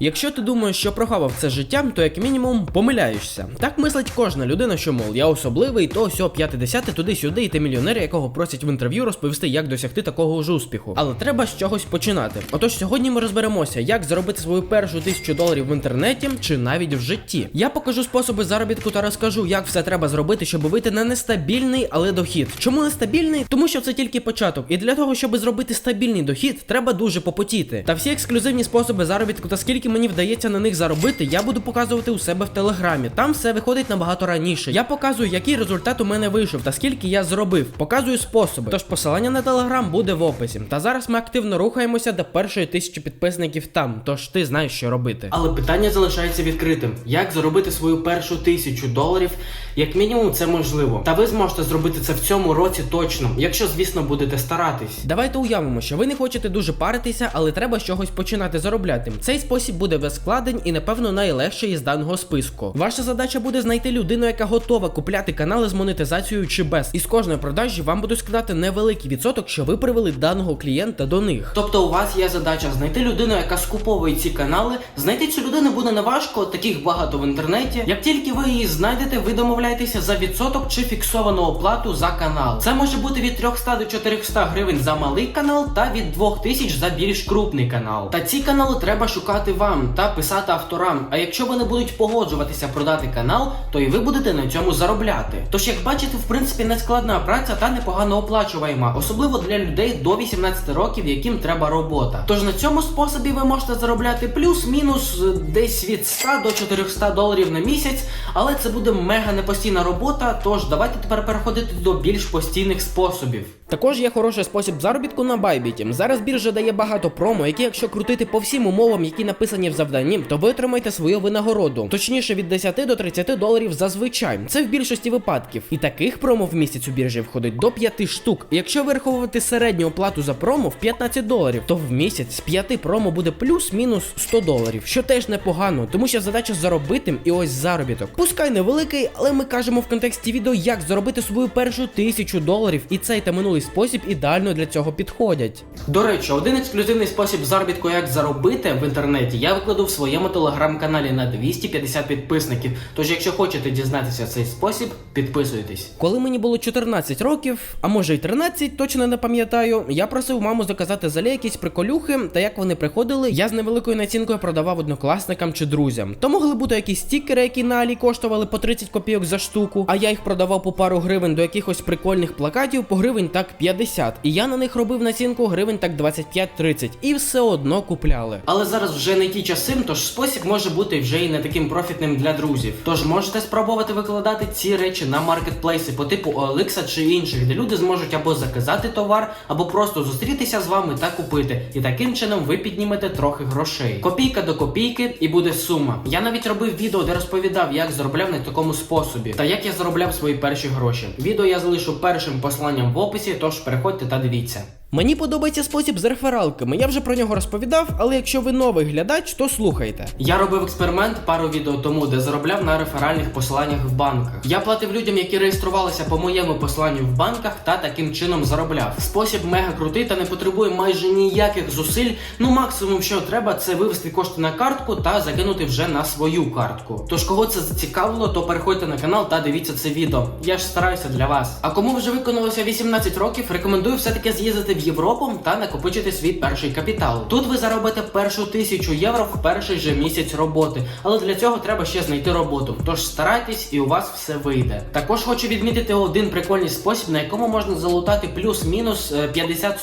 Якщо ти думаєш, що прохавав це життя, то як мінімум помиляєшся. Так мислить кожна людина, що мов я особливий, то сьо 50 туди-сюди, і ти мільйонер, якого просять в інтерв'ю розповісти, як досягти такого ж успіху. Але треба з чогось починати. Отож, сьогодні ми розберемося, як заробити свою першу тисячу доларів в інтернеті чи навіть в житті. Я покажу способи заробітку та розкажу, як все треба зробити, щоб вийти на нестабільний, але дохід. Чому нестабільний? Тому що це тільки початок. І для того, щоб зробити стабільний дохід, треба дуже попотіти. Та всі ексклюзивні способи заробітку та скільки мені вдається на них заробити, я буду показувати у себе в телеграмі. Там все виходить набагато раніше. Я показую, який результат у мене вийшов та скільки я зробив. Показую способи. Тож посилання на телеграм буде в описі. Та зараз ми активно рухаємося до першої тисячі підписників там. Тож ти знаєш, що робити. Але питання залишається відкритим: як заробити свою першу тисячу доларів? Як мінімум, це можливо. Та ви зможете зробити це в цьому році точно, якщо, звісно, будете старатись. Давайте уявимо, що ви не хочете дуже паритися, але треба з чогось починати заробляти. Цей спосіб буде без складень і, напевно, найлегший із даного списку. Ваша задача буде знайти людину, яка готова купляти канали з монетизацією чи без. І з кожної продажі вам будуть скидати невеликий відсоток, що ви привели даного клієнта до них. Тобто, у вас є задача знайти людину, яка скуповує ці канали. Знайти цю людину буде неважко, таких багато в інтернеті. Як тільки ви її знайдете, ви домовляєтеся за відсоток чи фіксовану оплату за канал. Це може бути від 300 до 400 гривень за малий канал та від 2000 за більш крупний канал. Та ці канали треба шукати вам та писати авторам. А якщо вони будуть погоджуватися продати канал, то і ви будете на цьому заробляти. Тож, як бачите, в принципі, не складна праця та непогано оплачуваєма, особливо для людей до 18 років, яким треба робота. Тож на цьому способі ви можете заробляти плюс-мінус е, десь від 100 до 400 доларів на місяць, але це буде мега непостійна робота. Тож давайте тепер переходити до більш постійних способів. Також є хороший спосіб заробітку на Байбіті. Зараз біржа дає багато промо, які, якщо крутити по всім умовам, які написані в завданні, то ви отримаєте свою винагороду. Точніше від 10 до 30 доларів зазвичай. Це в більшості випадків. І таких промо в місяць у біржі входить до 5 штук. Якщо вираховувати середню оплату за промо в 15 доларів, то в місяць з 5 промо буде плюс-мінус 100 доларів, що теж непогано, тому що задача заробити і ось заробіток. Пускай невеликий, але ми кажемо в контексті відео, як заробити свою першу тисячу доларів, і цей та минулий спосіб ідеально для цього підходять. До речі, один ексклюзивний спосіб заробітку, як заробити в інтернеті, я викладу в своєму телеграм-каналі на 250 підписників. Тож, якщо хочете дізнатися цей спосіб, підписуйтесь. Коли мені було 14 років, а може й 13, точно не пам'ятаю, я просив маму заказати залі якісь приколюхи, та як вони приходили, я з невеликою націнкою продавав однокласникам чи друзям. То могли бути якісь стікери, які на Алі коштували по 30 копійок за штуку, а я їх продавав по пару гривень до якихось прикольних плакатів по гривень так 50. І я на них робив націнку гривень так 25-30. І все одно купляли. Але зараз вже не ті часи, тож спосіб може бути вже і не таким профітним для друзів. Тож можете спробувати викладати ці речі на маркетплейси по типу OLX чи інших, де люди зможуть або заказати товар, або просто зустрітися з вами та купити. І таким чином ви піднімете трохи грошей. Копійка до копійки і буде сума. Я навіть робив відео, де розповідав, як заробляв на такому способі та як я заробляв свої перші гроші. Відео я залишу першим посланням в описі, тож переходьте та дивіться. Мені подобається спосіб з рефералками. Я вже про нього розповідав, але якщо ви новий глядач, то слухайте. Я робив експеримент пару відео тому, де заробляв на реферальних посиланнях в банках. Я платив людям, які реєструвалися по моєму посиланню в банках, та таким чином заробляв. Спосіб мега крутий та не потребує майже ніяких зусиль. Ну максимум, що треба, це вивести кошти на картку та закинути вже на свою картку. Тож, кого це зацікавило, то переходьте на канал та дивіться це відео. Я ж стараюся для вас. А кому вже виконалося 18 років, рекомендую все-таки з'їздити в Європу та накопичити свій перший капітал. Тут ви заробите першу тисячу євро в перший же місяць роботи, але для цього треба ще знайти роботу. Тож старайтесь і у вас все вийде. Також хочу відмітити один прикольний спосіб, на якому можна залутати плюс-мінус е,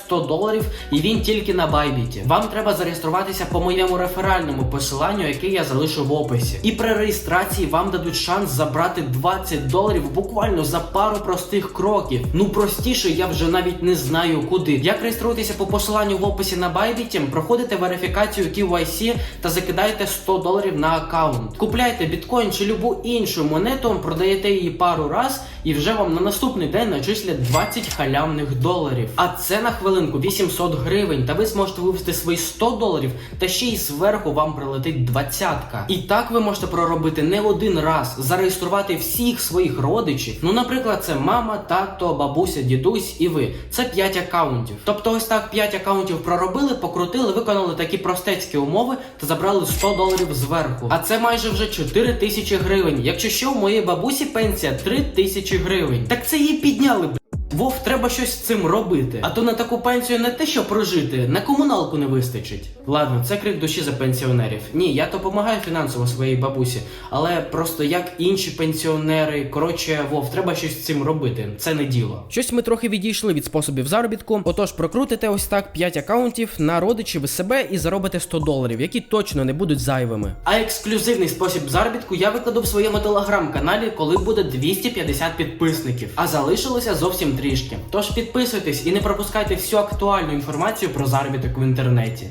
50-100 доларів, і він тільки на байбіті. Вам треба зареєструватися по моєму реферальному посиланню, яке я залишу в описі. І при реєстрації вам дадуть шанс забрати 20 доларів буквально за пару простих кроків. Ну простіше я вже навіть не знаю куди. Як реєструєтеся по посиланню в описі на Bybit, проходите верифікацію KYC та закидаєте 100 доларів на аккаунт. Купляйте біткоін чи любу іншу монету, продаєте її пару раз, і вже вам на наступний день начислять 20 халявних доларів. А це на хвилинку 800 гривень. Та ви зможете вивести свої 100 доларів, та ще й зверху вам прилетить двадцятка. І так ви можете проробити не один раз, зареєструвати всіх своїх родичів. Ну, наприклад, це мама, тато, бабуся, дідусь і ви. Це 5 аккаунтів. Акаунтів. Тобто, ось так 5 акаунтів проробили, покрутили, виконали такі простецькі умови та забрали 100 доларів зверху. А це майже вже 4 тисячі гривень. Якщо що, у моєї бабусі пенсія 3 тисячі гривень. Так це її підняли. Вов, треба щось з цим робити. А то на таку пенсію не те, що прожити, на комуналку не вистачить. Ладно, це крик душі за пенсіонерів. Ні, я допомагаю фінансово своїй бабусі, але просто як інші пенсіонери. Коротше, Вов, треба щось з цим робити. Це не діло. Щось ми трохи відійшли від способів заробітку. Отож, прокрутите ось так 5 акаунтів на родичів і себе і заробите 100 доларів, які точно не будуть зайвими. А ексклюзивний спосіб заробітку я викладу в своєму телеграм-каналі, коли буде 250 підписників. А залишилося зовсім трішки. Тож підписуйтесь і не пропускайте всю актуальну інформацію про заробіток в інтернеті.